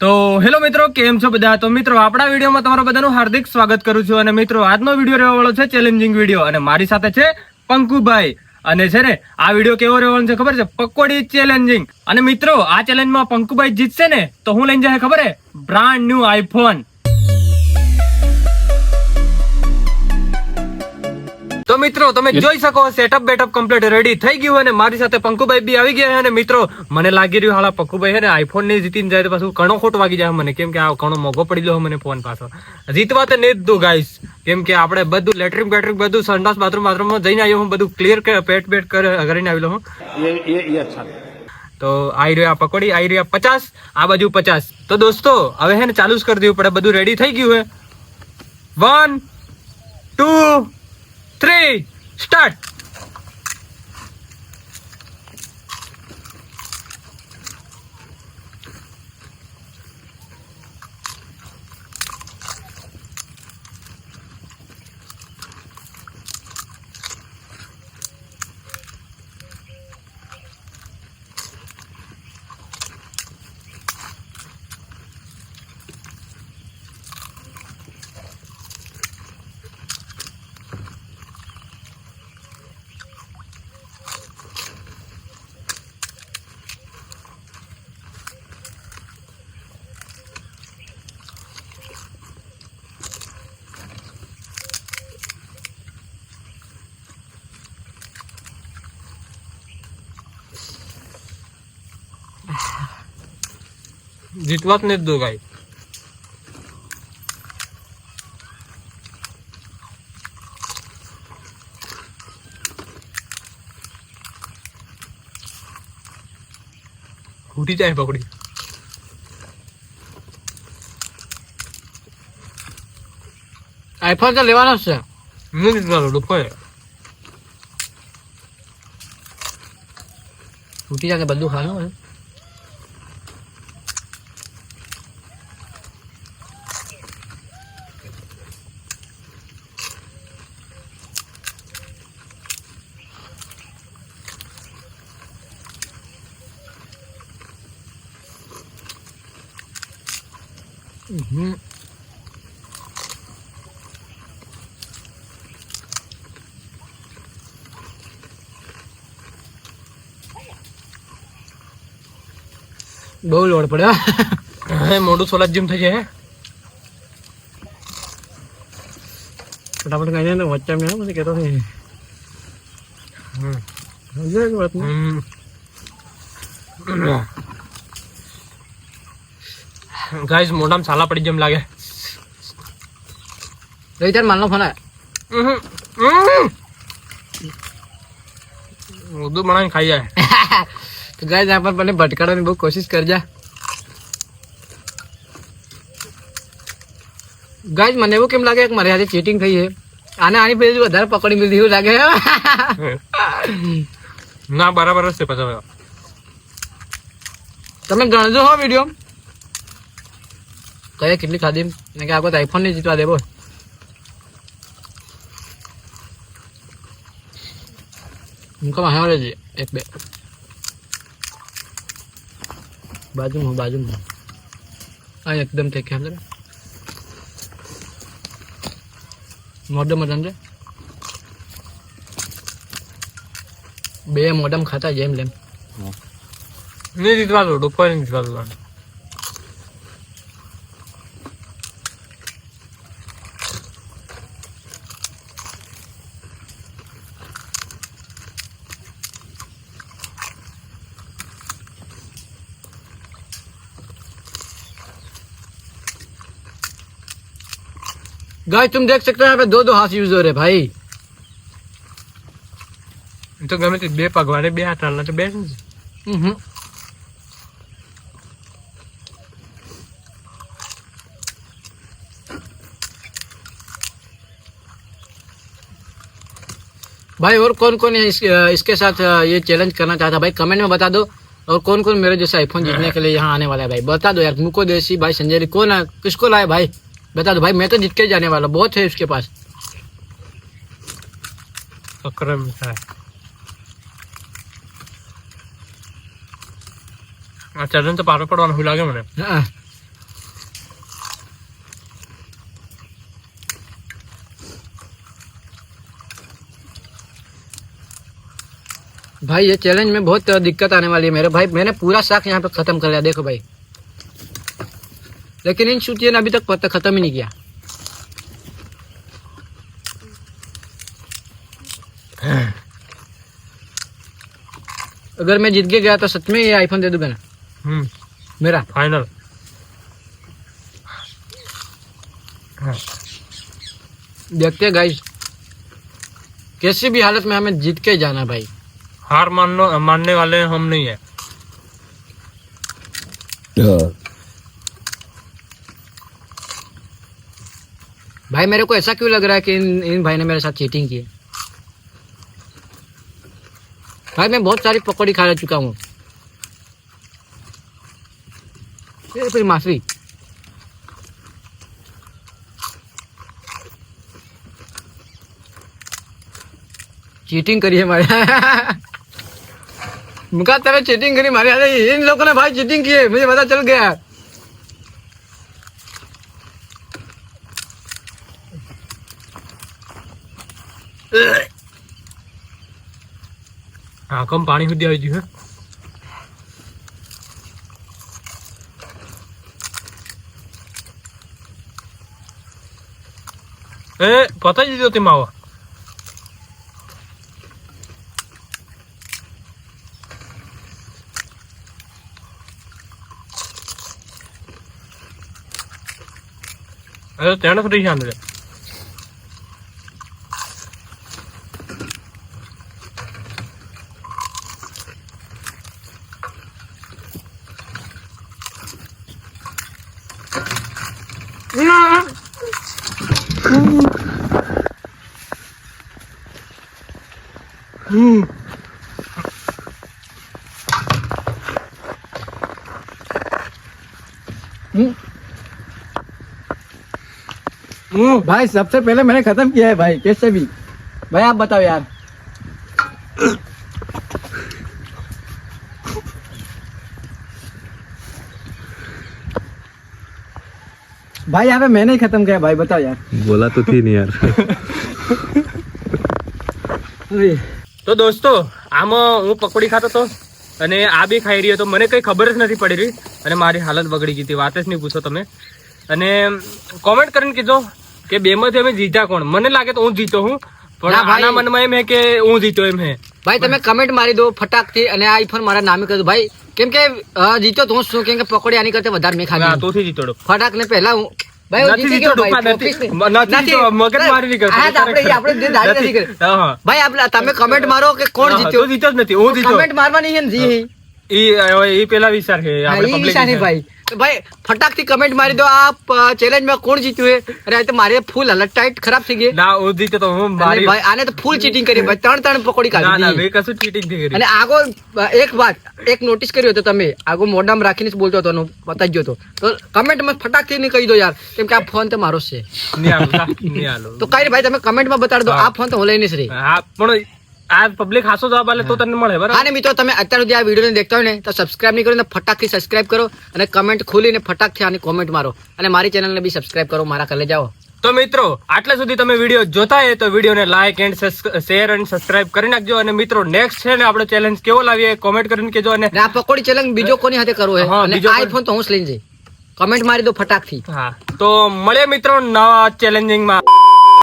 તો હેલો મિત્રો, કેમ છો બધા? તો મિત્રો, આપણા વિડીયોમાં તમારું બધાનું હાર્દિક સ્વાગત કરું છું અને મિત્રો, આજનો વીડિયો રહેવા વાળો છે ચેલેન્જિંગ વીડિયો અને મારી સાથે છે પંકુભાઈ. અને છે ને, આ વીડિયો કેવો રહેવાનો છે ખબર છે? પકોડી ચેલેન્જિંગ અને મિત્રો, આ ચેલેન્જમાં પંકુભાઈ જીતશે ને, તો હું લઈને જાય ખબર હે બ્રાન્ડ ન્યુ આઈફોન તો મિત્રો તમે જોઈ શકો સેટઅપ બેટઅપ કમ્પ્લીટ રેડી થઈ ગયું અને મારી સાથે પંકુભાઈ બી આવી ગયા અને મિત્રો મને લાગી રહ્યું હાલા પંકુભાઈ હે ને આઈફોન ને જીતીને જાય તો પાછું કણો ખોટ વાગી જાય મને. કેમ કે આ ઘણો મોગો પડી ગયો મને ફોન પાછો. જીતવા તો નહીં દીધું ગાઈસ કેમ કે આપણે બધું લેટરિંગ બેટરિંગ બધું સંડાસ બાથરૂમ બાથરૂમમાં જઈને આવ્યો હું બધું ક્લિયર પેટ પેટ બેટ કરીને આવેલો હું. તો આવી રહ્યા પકોડી આવી રહ્યા પચાસ આ બાજુ પચાસ. તો દોસ્તો હવે હે ને ચાલુ જ કરી દેવું પડે બધું રેડી થઈ ગયું હે વન ટુ start. जितवाच नहीं दो गाई फुटीच आहे पकडी। आईफोन आयफोनचा लेवाना असं है। जिंकणार जाके बंदूक खा लो, है। બહુ લોડ પડ્યો. હે મોઢું સોલા જેમ થઈ જાય. ફટાફટ કઈ જાય ને વચ્ચે મેં પછી કહેતો નહીં. હમ. સમજ્યો વાત? ગાઈસ મોઢામાં છાલા પડી જેમ લાગે. રહી ત્યારે માલનો ફોન ઉદુ બનાવીને ખાઈ જાય. તો ત્યાં પર મને ભટકાડવાની બહુ કોશિશ કરજા. ગાય મને એવું કેમ લાગે કે મારે આજે ચીટિંગ થઈ છે? આને આની પેલી વધારે પકડી મિલી એવું લાગે. ના બરાબર જ છે પછી તમે ગણજો હો વીડિયો કયા કેટલી ખાધી ને કે આપણે આઈફોન નહીં જીતવા દેવો મુકો માં મળે છે એક બે. બાજુમાં બાજુમાં આ એકદમ તે ખ્યાલ મોડમ મોઢમ છે બે મોઢમ ખાતા જેમ લેમ. નહીં જીતવા દો ડૂબો નહીં જીતવા દો. गाइस तुम देख सकते हो यहाँ पे दो दो हाथ यूज हो रहे हैं भाई તો ગમે તે બે પગવાડે બે હાથ હાલના તો બે જ ને. हम्म। भाई और कौन कौन है इस, इसके साथ ये चैलेंज करना चाहता है भाई कमेंट में बता दो और कौन कौन मेरे जैसे आईफोन जीतने के लिए यहाँ आने वाला है भाई बता दो यार मुको देसी भाई संजय कौन है किसको लाए भाई बता दो भाई मैं तो जीत के जाने वाला बहुत है उसके पास। अक्रम है। ચરણ તો પારો પડવાનો એવું લાગે મને भाई ये चैलेंज में बहुत दिक्कत आने वाली है मेरे। भाई मैंने पूरा साख यहाँ पे खत्म कर लिया देखो भाई। लेकिन इन चूतिया ने अभी तक पत्ता खत्म ही नहीं किया। अगर मैं जीत के गया तो सच में ये आईफोन दे दूँगा ना। हम्म। मेरा। फाइनल देखते हैं गाइस कैसी भी हालत में हमें जीत के जाना भाई। हार मान लो मानने वाले हम नहीं है। हाँ। भाई, मेरे को ऐसा क्यों लग रहा है कि इन इन भाई ने मेरे साथ चीटिंग की है? भाई, मैं बहुत सारी पकौड़ी खा चुका हूँ। माफ़ी। चीटिंग करी है मुका तेरे चीटिंग करी, मारे। इन लोगों ने भाई चीटिंग की है। मुझे पता चल गया। આંખમાં પાણી સુધી આવી ગયું હે એ પતાવી દીધો તે માવો અરે તેણે ફરી શાંત રે भाई सबसे पहले मैंने खत्म किया है भाई कैसे भी। भाई आप बताओ यार। भाई यहाँ पे मैंने ही खत्म किया भाई बताओ यार। बोला तो थी नहीं यार। તો દોસ્તો આમાં હું પકોડી ખાતો હતો અને આ બી ખાઈ રહ્યો તો મને કંઈ ખબર જ નથી પડી રહી અને મારી હાલત બગડી ગઈ હતી. વાત જ નહીં પૂછો તમે. અને કોમેન્ટ કરીને કીધો કે બે માંથી અમે જીત્યા કોણ? મને લાગે તો હું જીતો હું પણ આના મનમાં એમ હે કે હું જીતો એમ હે. ભાઈ તમે કમેન્ટ મારી દો ફટાકથી અને આઈફોન મારા નામે કરી ભાઈ કેમ કે જીતો તો હું શું? કેમ કે પકોડી આની કરતા વધારે મેં ખાધા. ખાધી તોથી જીતોડો. ફટાક ને પહેલા હું ભાઈ આપણે તમે કમેન્ટ મારો કે કોણ જીત્યો? જીતો જ નથી હું કમેન્ટ મારવાની છે ને જી. ઈ પેલા વિચાર છે આપણે. ભાઈ. ભાઈ ફટાકથી કમેન્ટ મારી દો. આ ચેલેન્જમાં કોણ જીત્યું છે અરે આ તો મારે ફૂલ હાલત ટાઈટ ખરાબ થઈ ગઈ. ના હું તો હું મારી ભાઈ આને તો ફૂલ ચીટિંગ કરી. ભાઈ ત્રણ ત્રણ પકોડી ના ના ખાધી કશું ચીટિંગ નહીં કરી. અને આગો એક વાત એક નોટિસ કર્યો હતો તમે. આગો મોઢામાં રાખીને જ બોલતો હતો બતાવી ગયો હતો. તો કમેન્ટમાં ફટાકથી નહીં કહી દો યાર. કેમ કે આ ફોન તો મારો છે. નહીં નહીં. તો કઈ નહીં ભાઈ તમે કમેન્ટમાં બતાડી દો. આ ફોન તો હું લઈને જ રહી. હા પણ આ પબ્લિક હાસો જવાબ આલે તો તને મળે બરાબર? ને મિત્રો તમે અત્યાર સુધી આ વીડિયો દેખતા હોય ને તો સબસ્ક્રાઇબ નહીં કરો ને ફટાકથી સબસ્ક્રાઇબ કરો અને કમેન્ટ ખોલીને ફટાકથી આની કોમેન્ટ મારો. અને મારી ચેનલને બી સબસ્ક્રાઇબ કરો મારા કલે જાઓ. તો મિત્રો આટલા સુધી તમે વીડિયો જોતા હોય તો વિડીયોને લાઇક એન્ડ શેર અને સબસ્ક્રાઇબ કરી નાખજો. અને મિત્રો નેક્સ્ટ છે ને આપણો ચેલેન્જ કેવો લાવીએ કોમેન્ટ કરીને કહેજો અને અને આ પકોડી ચેલેન્જ બીજો કોની હાથે કરવો હા, અને આઈફોન તો હું જ લઈને જઈ કમેન્ટ મારી દો ફટાકથી. હા. તો મળીએ મિત્રો નવા ચેલેન્જિંગમાં